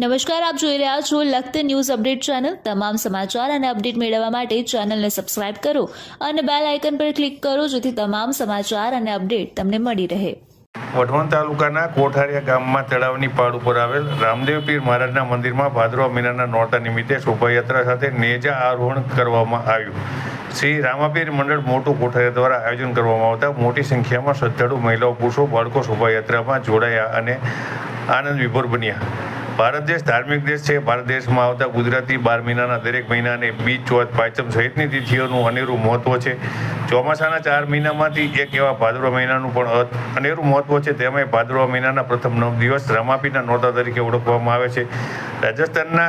નમસ્કાર, આપ જોઈ રહ્યા છો લખત ન્યૂઝ અપડેટ ચેનલ. તમામ સમાચાર અને અપડેટ મેળવવા માટે ચેનલને સબસ્ક્રાઇબ કરો અને બેલ આઇકન પર ક્લિક કરો જેથી તમામ સમાચાર અને અપડેટ તમને મળી રહે. વઢવાણ તાલુકાના કોઠારિયા ગામમાં તળાવની પાડ ઉપર આવેલ રામદેવ પીર મહારાજના મંદિરમાં ભાદરવા મહિનાના નોરતા નિમિત્તે શોભાયાત્રા સાથે નેજા આરોહણ કરવામાં આવ્યું. શ્રી રામાપીર મંડળ મોટું કોઠારિયા દ્વારા આયોજન કરવામાં આવતા મોટી સંખ્યામાં શ્રદ્ધાળુ, મહિલાઓ, પુરુષો, બાળકો શોભાયાત્રામાં જોડાયા અને આનંદ વિભોર બન્યા. ભારત દેશ ધાર્મિક દેશ છે. ભારત દેશમાં આવતા ગુજરાતી બાર મહિનાના દરેક મહિનાને બીજ, ચોથ પાંચમ સહિતની તિથિઓનું અનેરું મહત્વ છે. ચોમાસાના ચાર મહિનામાંથી એક એવા ભાદરવા મહિનાનું પણ અનેરું મહત્વ છે. તેમાં ભાદરવા મહિનાના પ્રથમ નવ દિવસ રમાપીના નોરતા તરીકે ઓળખવામાં આવે છે. રાજસ્થાનના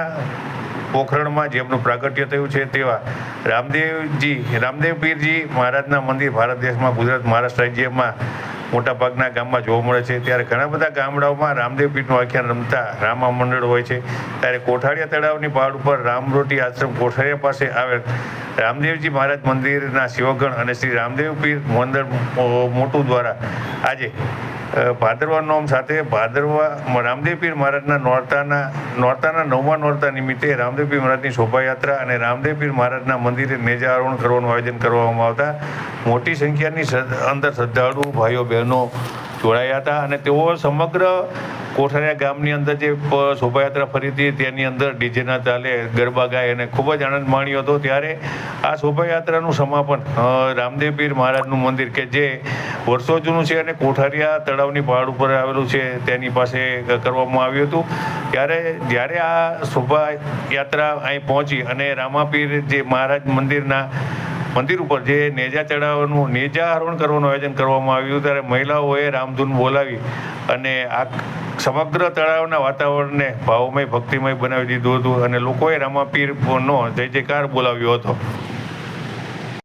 પોખરણમાં જેમનું પ્રાગટ્ય થયું છે તેવા રામદેવજી, રામદેવ પીરજી મહારાજના મંદિર ભારત દેશમાં, ગુજરાત, મહારાષ્ટ્ર રાજ્યમાં મોટાભાગના ગામમાં જોવા મળે છે. ત્યારે ઘણા બધા ગામડાઓમાં રામદેવ પીઠનું આખ્યાન રમતા રામા મંડળ હોય છે. ત્યારે કોઠારિયા તળાવની પહાડ ઉપર રામરોટી આશ્રમ કોઠારિયા પાસે આવેલ રામદેવજી મહારાજ મંદિરના શિવગણ અને શ્રી રામદેવ પીર મંદિર મોટું દ્વારા આજે ભાદરવા નોમ સાથે ભાદરવા રામદેવ પીર મહારાજના નોરતાના નોરતાના નવમા નોરતા નિમિત્તે રામદેવ પીર મહારાજની શોભાયાત્રા અને રામદેવ પીર મહારાજના મંદિરે નેજારોહણ કરવાનું આયોજન કરવામાં આવતા. મોટી સંખ્યાની અંદર શ્રદ્ધાળુ ભાઈઓ, બહેનો જોડાયા હતા અને તેઓ સમગ્ર કોઠારિયા ગામની અંદર જે શોભાયાત્રા ફરી હતી, તેની અંદર ડીજેના ચાલે ગરબા ગાય અને ખૂબ જ આનંદ માણ્યો હતો. ત્યારે આ શોભાયાત્રાનું સમાપન રામદેવ પીર મહારાજનું મંદિર કે જે વર્ષો જૂનું છે અને કોઠારિયા તળાવની પહાડ ઉપર આવેલું છે, તેની પાસે કરવામાં આવ્યું હતું. ત્યારે જ્યારે આ શોભાયાત્રા અહીં પહોંચી અને રામાપીર જે મહારાજ મંદિરના મંદિર ઉપર જે નેજા ચડાવવાનું નેજા હરણ કરવાનું આયોજન કરવામાં આવ્યું ત્યારે મહિલાઓએ રામધૂન બોલાવી અને આ સમગ્ર તળાવના વાતાવરણને ભાવમય, ભક્તિમય બનાવી દીધું હતું અને લોકોએ રામાપીરનો જય જયકાર બોલાવ્યો હતો.